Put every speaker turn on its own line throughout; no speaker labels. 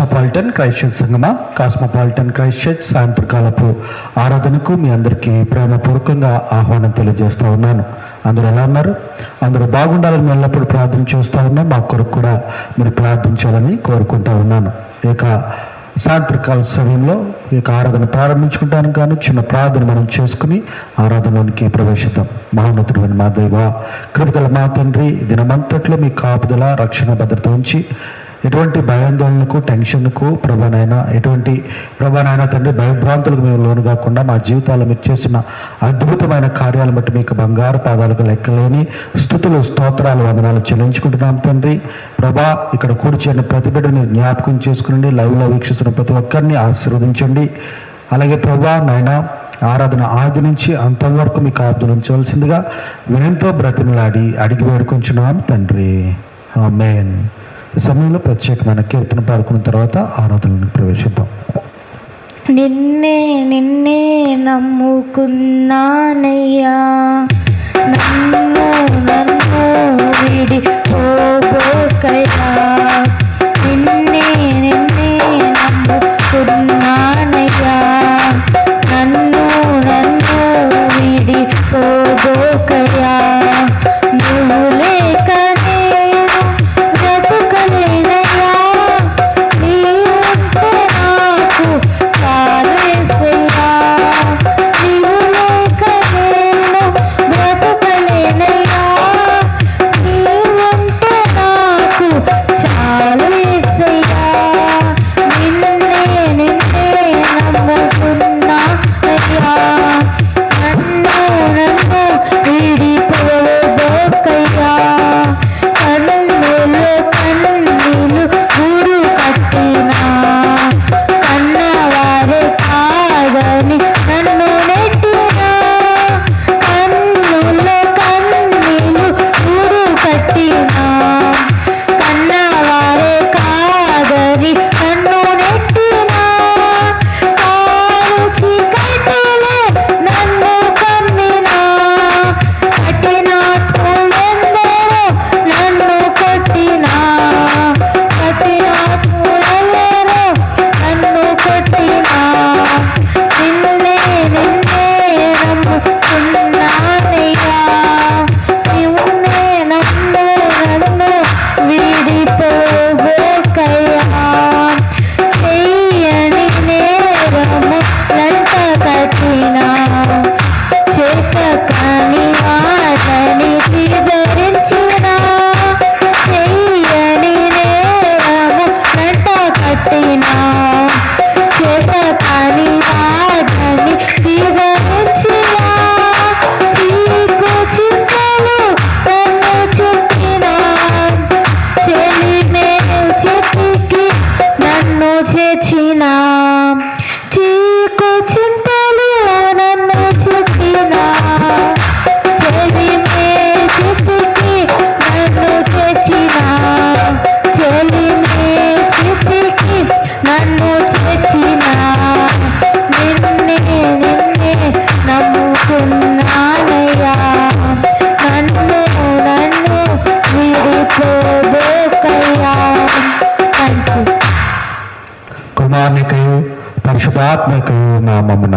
Cosmopolitan Christ సంగమా cosmopolitan Christ church సాయంత్రకాలపు ఆరాధనకు మీ అందరికీ ప్రేమపూర్వకంగా ఆహ్వానం తెలియజేస్తూ ఉన్నాను. అందరూ ఎలా ఉన్నారు? అందరూ బాగుండాలని మేము ఎల్లప్పుడూ ప్రార్థన చేస్తూ ఉన్నాం. మా కొరకు కూడా మీరు ప్రార్థించాలని కోరుకుంటా ఉన్నాను. ఇక సాయంత్రకాల సమయంలో ఈ యొక్క ఆరాధన ప్రారంభించుకుంటానికి గాను చిన్న ప్రార్థన మనం చేసుకుని ఆరాధనలోనికి ప్రవేశిద్దాం. మహోన్నతుడు మా దైవ కృపగల మా తండ్రి దినమంతట్లో మీ కాపుదల రక్షణ భద్రత ఉంచి ఎటువంటి భయాందోళనకు టెన్షన్కు ప్రభానైనా ఎటువంటి ప్రభానైనా తండ్రి భయభ్రాంతులకు మేము లోను కాకుండా మా జీవితాలు మీరు చేసిన అద్భుతమైన కార్యాలు బట్టి మీకు బంగారు పాదాలకు లెక్కలేని స్థుతులు స్తోత్రాలు వందనాలు చెల్లించుకుంటున్నాం తండ్రి. ప్రభా ఇక్కడ కూర్చున్న ప్రతి బిడ్డని జ్ఞాపకం చేసుకునండి లైవ్లో వీక్షిస్తున్న ప్రతి ఒక్కరిని ఆశీర్వదించండి. అలాగే ప్రభా నాయన ఆరాధన ఆది నుంచి అంతవరకు మీకు ఉంచవలసిందిగా వినయంతో బ్రతిమలాడి అడిగి వేడుకుంటున్నాం తండ్రి. ఆమెన్. సమయంలో ప్రత్యేకమైన కీర్తన పాడుకున్న తర్వాత ఆరాధనలకు ప్రవేశిద్దాం.
నిన్నే నిన్నే నమ్ముకున్నానయ్యా. నన్ను నన్ను విడిపో বেঁচেছি না ঠিক
চিন্তা పరిశుధాత్మకయు నామమున.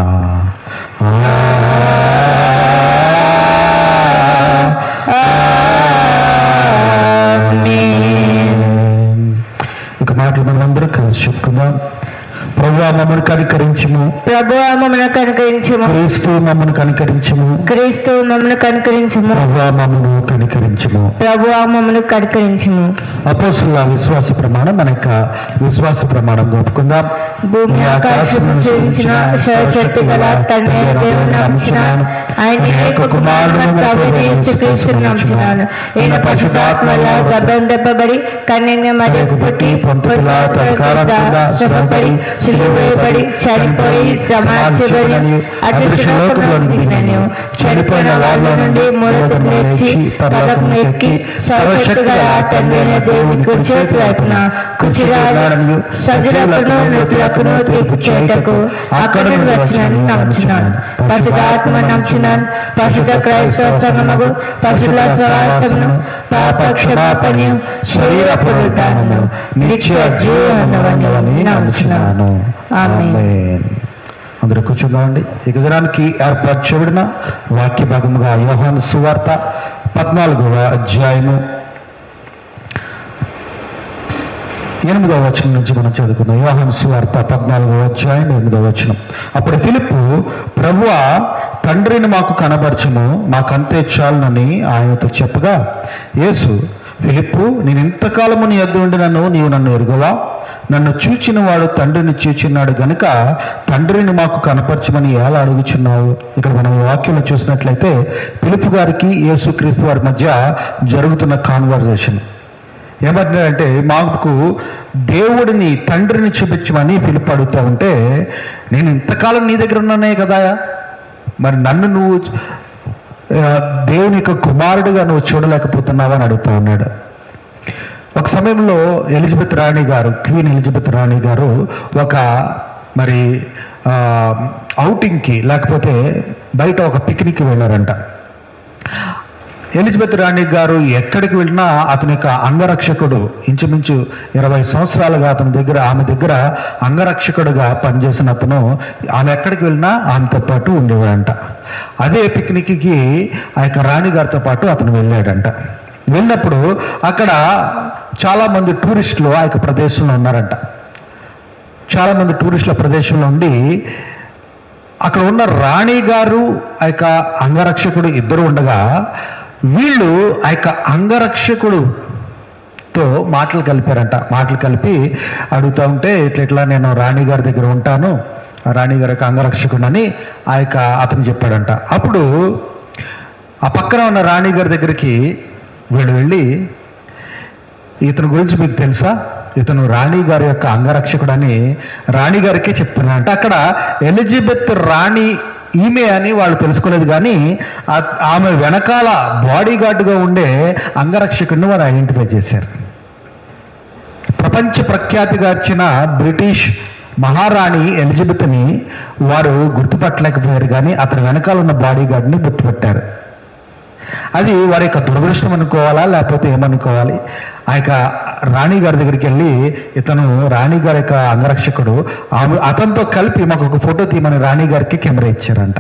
ఇక మాటలు మనం అందరూ కలిసి చెప్పుకుందాం. ప్రభు మమ్మల్ని కనికరించము.
ప్రభు మమ్మల్ని కనుకరించము
క్రీస్తు మమ్మల్ని కనికరించము.
క్రీస్తు మమ్మల్ని కనుకరించము.
ప్రభు మమ్మల్ని కనికరించము.
ప్రభు మమ్మల్ని కనుకరించము.
అపోస్తుల విశ్వాస ప్రమాణం మన యొక్క విశ్వాస ప్రమాణం ఒప్పుకుందాం
భూమి ఆకాశము సృజించిన గల తండ్రి దేవుని ఆయన ఏక కుమారుడు ప్రభువైన యేసుక్రీస్తును ఈయన గర్భం దెబ్బబడి మరియు పుట్టి
పొంతుల శ్రమపడి
చనిపోయి సమాజబడి దిగినను చనిపోయిన వాళ్ళ నుండి మొదటి ఎక్కి అయిన దేవుని చేతి వైపున కుచిరాలను సజులకును మృతులకును తీర్పు చేయటకు అక్కడ వచ్చినని నమ్ముచున్నాను. పరిశుధాత్మ నమ్ముచున్నాను. పరిశుద్ధ క్రైస్తవ సంగమగు పరిశుద్ధ సవాసమును పాప క్షమాపణి శరీర పునరుద్ధానము నిత్య జీవనమని నమ్ముచున్నాను.
అందరూ కూర్చుందామండి ఇక దినానికి ఏర్పరచబడిన వాక్య భాగముగా యోహాను సువార్త పద్నాలుగవ అధ్యాయము ఎనిమిదవ వచనం నుంచి మనం చదువుకుందాం. యోహాను సువార్త పద్నాలుగవ అధ్యాయం ఎనిమిదవ వచనం. అప్పుడు ఫిలిప్పు ప్రభువా తండ్రిని మాకు కనబరచము మాకంతే చాలునని ఆయనతో చెప్పగా యేసు ఫిలిప్పు నేను ఇంతకాలము నీ ఎద్దు ఉండి నన్ను నీవు నన్ను ఎరుగవా? నన్ను చూచిన వాడు తండ్రిని చూచున్నాడు గనుక తండ్రిని మాకు కనపరచమని ఎలా అడుగుచున్నావు? ఇక్కడ మనం వాక్యంలో చూసినట్లయితే పిలుపు గారికి యేసుక్రీస్తు వారి మధ్య జరుగుతున్న కాన్వర్జేషన్ ఏమంటున్నారంటే మాకు దేవుడిని తండ్రిని చూపించమని పిలుపు అడుగుతా ఉంటే నేను ఇంతకాలం నీ దగ్గర ఉన్నానే కదా? మరి నన్ను నువ్వు దేవుని యొక్క కుమారుడిగా నువ్వు చూడలేకపోతున్నావని అని అడుగుతా ఉన్నాడు. ఒక సమయంలో ఎలిజబెత్ రాణి గారు క్వీన్ ఎలిజబెత్ రాణి గారు ఒక మరి అవుటింగ్కి ఔటింగ్కి లేకపోతే బయట ఒక పిక్నిక్కి వెళ్ళారంట. ఎలిజబెత్ రాణి గారు ఎక్కడికి వెళ్ళినా అతని యొక్క అంగరక్షకుడు ఇంచుమించు ఇరవై సంవత్సరాలుగా అతని దగ్గర ఆమె దగ్గర అంగరక్షకుడుగా పనిచేసిన అతను ఆమె ఎక్కడికి వెళ్ళినా ఆమెతో పాటు ఉండేవాడంట. అదే పిక్నిక్కి ఆ యొక్క రాణి గారితో పాటు అతను వెళ్ళాడంట. వెళ్ళినప్పుడు అక్కడ చాలామంది టూరిస్టులు ఆ యొక్క ప్రదేశంలో ఉన్నారంట. చాలామంది టూరిస్టుల ప్రదేశంలో ఉండి అక్కడ ఉన్న రాణి గారు ఆ యొక్క అంగరక్షకుడు ఇద్దరు ఉండగా వీళ్ళు ఆ యొక్క అంగరక్షకుడుతో మాటలు కలిపారంట. మాటలు కలిపి అడుగుతూ ఉంటే ఇట్లా ఇట్లా నేను రాణి గారి దగ్గర ఉంటాను రాణి గారి యొక్క అంగరక్షకుడని ఆ యొక్క అతను చెప్పాడంట. అప్పుడు ఆ పక్కన ఉన్న రాణి గారి దగ్గరికి వీళ్ళు వెళ్ళి ఇతని గురించి మీకు తెలుసా? ఇతను రాణి గారి యొక్క అంగరక్షకుడని రాణి గారికే చెప్తున్నాడు అంటే అక్కడ ఎలిజబెత్ రాణి ఈమె అని వాళ్ళు తెలుసుకోలేదు కానీ ఆమె వెనకాల బాడీ గార్డుగా ఉండే అంగరక్షకుడిని వారు ఐడెంటిఫై చేశారు. ప్రపంచ ప్రఖ్యాతిగార్చిన బ్రిటిష్ మహారాణి ఎలిజబెత్ని వారు గుర్తుపట్టలేకపోయారు కానీ అతని వెనకాల ఉన్న బాడీ గార్డ్ని గుర్తుపట్టారు. అది వారి యొక్క దురదృష్టం అనుకోవాలా లేకపోతే ఏమనుకోవాలి? ఆ యొక్క రాణి గారి దగ్గరికి వెళ్ళి ఇతను రాణి గారి యొక్క అంగరక్షకుడు ఆమె అతనితో కలిపి మాకు ఒక ఫోటో తీయమని రాణి గారికి కెమెరా ఇచ్చారంట.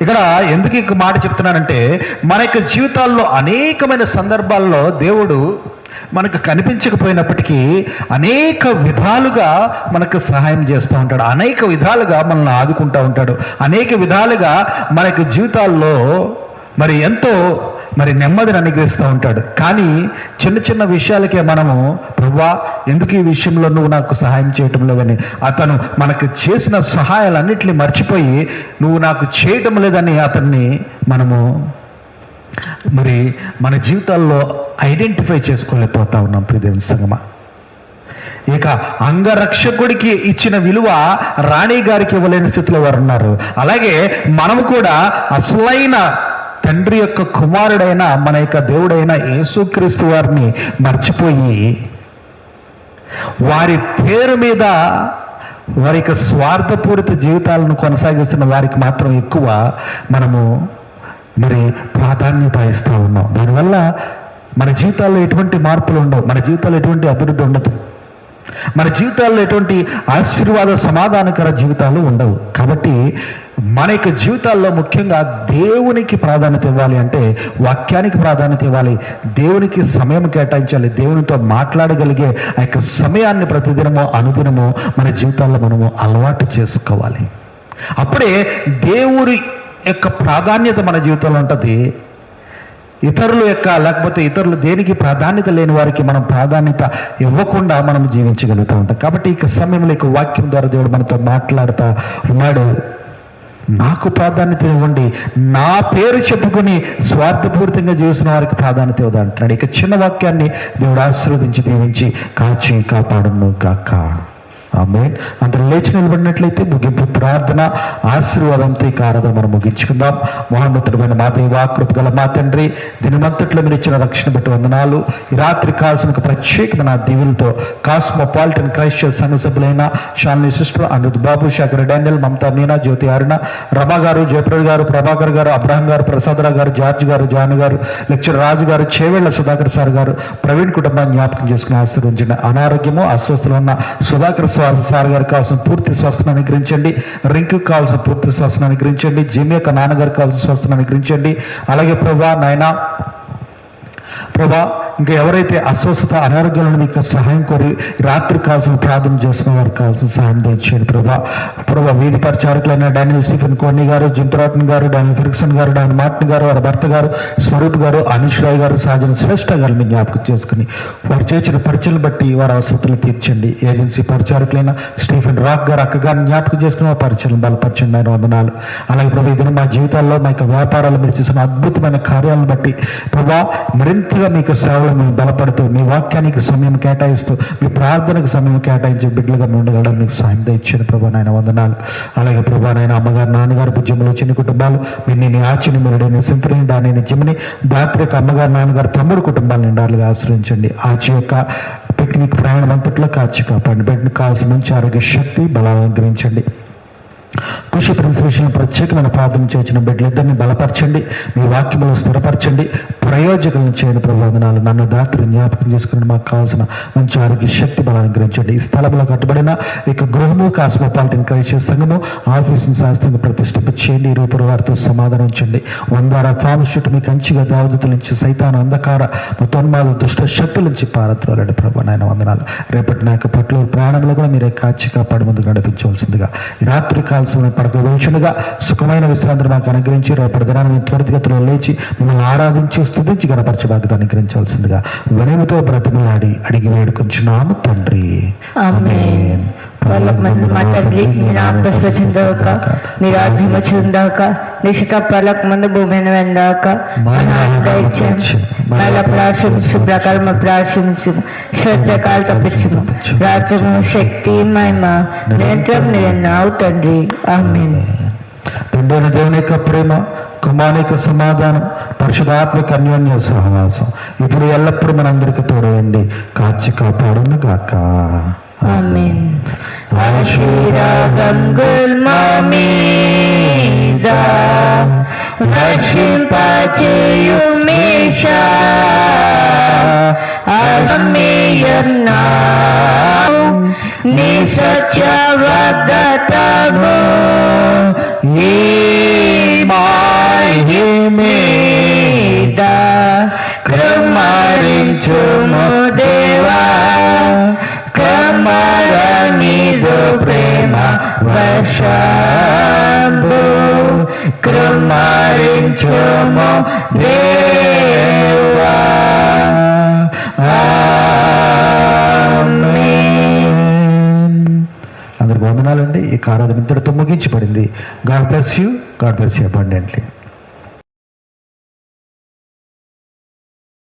ఇక్కడ ఎందుకు ఈ మాట చెప్తున్నానంటే మన యొక్క జీవితాల్లో అనేకమైన సందర్భాల్లో దేవుడు మనకు కనిపించకపోయినప్పటికీ అనేక విధాలుగా మనకు సహాయం చేస్తూ ఉంటాడు. అనేక విధాలుగా మనల్ని ఆదుకుంటూ ఉంటాడు. అనేక విధాలుగా మన యొక్క జీవితాల్లో మరి ఎంతో మరి నెమ్మదిని అనుగ్రహిస్తూ ఉంటాడు. కానీ చిన్న చిన్న విషయాలకే మనము ప్రభా ఎందుకు ఈ విషయంలో నువ్వు నాకు సహాయం చేయటం లేదని? అతను మనకు చేసిన సహాయాలన్నింటినీ మర్చిపోయి నువ్వు నాకు చేయటం లేదని అతన్ని మనము మరి మన జీవితాల్లో ఐడెంటిఫై చేసుకోలేకపోతా ఉన్నాం ప్రియదేవి సంగమ. ఇక అంగరక్షకుడికి ఇచ్చిన విలువ రాణి గారికి ఇవ్వలేని స్థితిలో వారు ఉన్నారు. అలాగే మనము కూడా అసలైన తండ్రి యొక్క కుమారుడైన మన యొక్క దేవుడైన యేసుక్రీస్తు వారిని మర్చిపోయి వారి పేరు మీద వారి యొక్క స్వార్థపూరిత జీవితాలను కొనసాగిస్తున్న వారికి మాత్రం ఎక్కువ మనము మరి ప్రాధాన్యత ఇస్తూ ఉన్నాం. దీనివల్ల మన జీవితాల్లో ఎటువంటి మార్పులు ఉండవు. మన జీవితాల్లో ఎటువంటి అభివృద్ధి ఉండదు. మన జీవితాల్లో ఎటువంటి ఆశీర్వాద సమాధానకర జీవితాలు ఉండవు. కాబట్టి మన యొక్క జీవితాల్లో ముఖ్యంగా దేవునికి ప్రాధాన్యత ఇవ్వాలి అంటే వాక్యానికి ప్రాధాన్యత ఇవ్వాలి. దేవునికి సమయం కేటాయించాలి. దేవునితో మాట్లాడగలిగే ఆ యొక్క సమయాన్ని ప్రతిదినము అనుదినము మన జీవితాల్లో మనము అలవాటు చేసుకోవాలి. అప్పుడే దేవుడి యొక్క ప్రాధాన్యత మన జీవితంలో ఉంటుంది. ఇతరుల యొక్క లేకపోతే ఇతరులు దేనికి ప్రాధాన్యత లేని వారికి మనం ప్రాధాన్యత ఇవ్వకుండా మనం జీవించగలుగుతూ ఉంటాం. కాబట్టి ఇక సమయంలో ఇక వాక్యం ద్వారా దేవుడు మనతో మాట్లాడుతూ ఉన్నాడు. నాకు ప్రాధాన్యత ఇవ్వండి. నా పేరు చెప్పుకుని స్వార్థపూరితంగా జీవిస్తున్న వారికి ప్రాధాన్యత ఇవ్వదు అంటున్నాడు ఇక చిన్న వాక్యాన్ని దేవుడు ఆశీర్వదించి దీవించి కాచి కాపాడును కాక ఆమె అందరూ లేచి నిలబడినట్లయితే ముగింపు ప్రార్థన ఆశీర్వాదంతో ఈ ఆరాధన మనం ముగించుకుందాం. మహోన్నతుడమైన మా దేవ కృపగల మా తండ్రి దినమంతట్లో మీరు ఇచ్చిన రక్షణ బట్టి వందనాలు. ఈ రాత్రి కాల్సిన ఒక ప్రత్యేకమైన దీవులతో కాస్మోపాలిటన్ క్రైస్ట్ సంఘ సభ్యులైన షాలిని సిస్టర్ అనుద్ బాబు శేఖర్ డానియల్ మమతా మీనా జ్యోతి అరుణ రమా గారు జయప్రద గారు ప్రభాకర్ గారు అబ్రహం గారు ప్రసాదరావు గారు జార్జ్ గారు జాన్ గారు లెక్చర్ రాజు గారు చేవేళ్ళ సుధాకర్ సార్ గారు ప్రవీణ్ కుటుంబాన్ని జ్ఞాపకం చేసుకుని ఆశీర్వించండి అనారోగ్యము అస్వస్థలు ఉన్న సుధాకర్ సార్ సార్ గారికి కావాల్సిన పూర్తి స్వస్థను అనుగ్రహించండి. రింకు కావాల్సిన పూర్తి స్వస్థను అనుగ్రహించండి. జిమ్ యొక్క నాన్నగారికి కావాల్సిన స్వస్థను అనుగ్రహించండి. అలాగే ప్రభా నాయన ప్రభా ఇంకా ఎవరైతే అస్వస్థత అనారోగ్యాలను మీకు సహాయం కోరి రాత్రి కాల్సిన ప్రార్థన చేసిన వారికి కావాల్సిన సహాయం దయచేయండి ప్రభా. ప్రభా వీధి పరిచారకులైన డానియల్ స్టీఫెన్ కోర్ని గారు జింటరాటన్ గారు డానియల్ ఫిరిక్సన్ గారు డాని మార్టిన్ గారు వారి భర్త గారు స్వరూప్ గారు అనీష్ రాయ్ గారు సాజన శ్రేష్ఠ గారిని జ్ఞాపకం చేసుకుని వారు చేసిన పరిచయం బట్టి వారి అవసరతలు తీర్చండి. ఏజెన్సీ పరిచారకులైన స్టీఫెన్ రాక్ గారు అక్క గారిని జ్ఞాపకం చేసుకుని వారి పరిచయం బలపరచండి ఆయన వందనాలు. అలాగే ప్రభు ఇది మా జీవితాల్లో మా యొక్క వ్యాపారాలు మీరు చేసిన అద్భుతమైన కార్యాలను బట్టి ప్రభా మరింతగా మీకు సేవలు మేము బలపడుతూ మీ వాక్యానికి సమయం కేటాయిస్తూ మీ ప్రార్థనకు సమయం కేటాయించి బిడ్డలుగా మేము ఉండగలడం మీకు సాయం దయచేయండి ప్రభా నాయన వందనాలు. అలాగే ప్రభా నాయన అమ్మగారు నాన్నగారు భుజములు చిన్న కుటుంబాలు మీ నేను ఆచిని మెరుడైన సింఫనీ డాని జిమ్ని దాత్రిక అమ్మగారు నాన్నగారు తమ్ముడు కుటుంబాలు నిండాలుగా ఆశ్రయించండి. ఆచి యొక్క పిక్నిక్ ప్రయాణం అంతట్లో కాచి కాపాడండి. బిడ్డకు కావాల్సిన మంచి ఆరోగ్య శక్తి బలాలను గ్రహించండి కృషి ప్రిన్స్ విషయం ప్రత్యేకమైన ప్రార్థన చేసిన బిడ్డలిద్దరిని బలపరచండి. మీ వాక్యములు స్థిరపరచండి. ప్రయోజకులను చేయని ప్రబోధనాలు నన్ను దాత్రి జ్ఞాపకం చేసుకుని మాకు కావాల్సిన మంచి ఆరోగ్య శక్తి బలాన్ని గ్రహించండి. ఈ స్థలంలో కట్టుబడిన ఇక గృహము కాస్మోపాలిటన్ క్రైస్ట్ సంఘము ఆఫీసును శాస్త్రంగా ప్రతిష్ఠించేయండి చేయండి. రూపంలో వారితో సమాధానం ఉంచండి. వందార ఫామ్ షూట్ మీ కంచిగా దావదతుల నుంచి సైతాన అంధకార మొత్తోన్మాద దుష్ట శక్తుల నుంచి పారద్రోలండి ప్రభు నాయన వందనాలు. రేపటి నా పట్ల ప్రాణంలో కూడా మీరే కాచి కాపాడు ముందు నడిపించవలసిందిగా రాత్రి కాలం కాల్సిన పడక వెలుచునుగా సుఖమైన విశ్రాంతిని మాకు అనుగ్రహించి రేపటి దినాన్ని త్వరితగతిలో లేచి మిమ్మల్ని ఆరాధించి స్థుతించి గణపరిచే బాధ్యత అనుగ్రహించవలసిందిగా వినయముతో బ్రతిమలాడి అడిగి వేడుకొంచున్నాము తండ్రి.
వాళ్ళకు మంది మా తండ్రి మీ నామ నీ రాజ్యం వచ్చిందాక నీ శిఖపాలకు ముందు భూమిని వెందాక దయచేయం మళ్ళా ప్రాశంసు ప్రకారం ప్రాశంసు శ్రద్ధకాలు తప్పించము రాజ్యము శక్తి మహిమ. నిరంతరం నిరన్నావు తండ్రి ఆమెన్
తండ్రి దేవుని యొక్క ప్రేమ కుమారుని యొక్క సమాధానం పరిశుధాత్మక అన్యోన్య సహవాసం ఇప్పుడు ఎల్లప్పుడూ మనందరికీ తోడయండి కాచి కాపాడును గాక
ఆమెన్ ఆశీర్వాదంగుల్ మామీద రక్షింపచేయు మీషా అమ్మేయన్నా నీ సత్యవద్దతము
ఈ
వర్షంబు కృమరించుము దేవా ఆమేన్.
అందరికి వందనాలండి. ఈ కారాధన ఇంతటితో ముగించబడింది. God bless you God bless you abundantly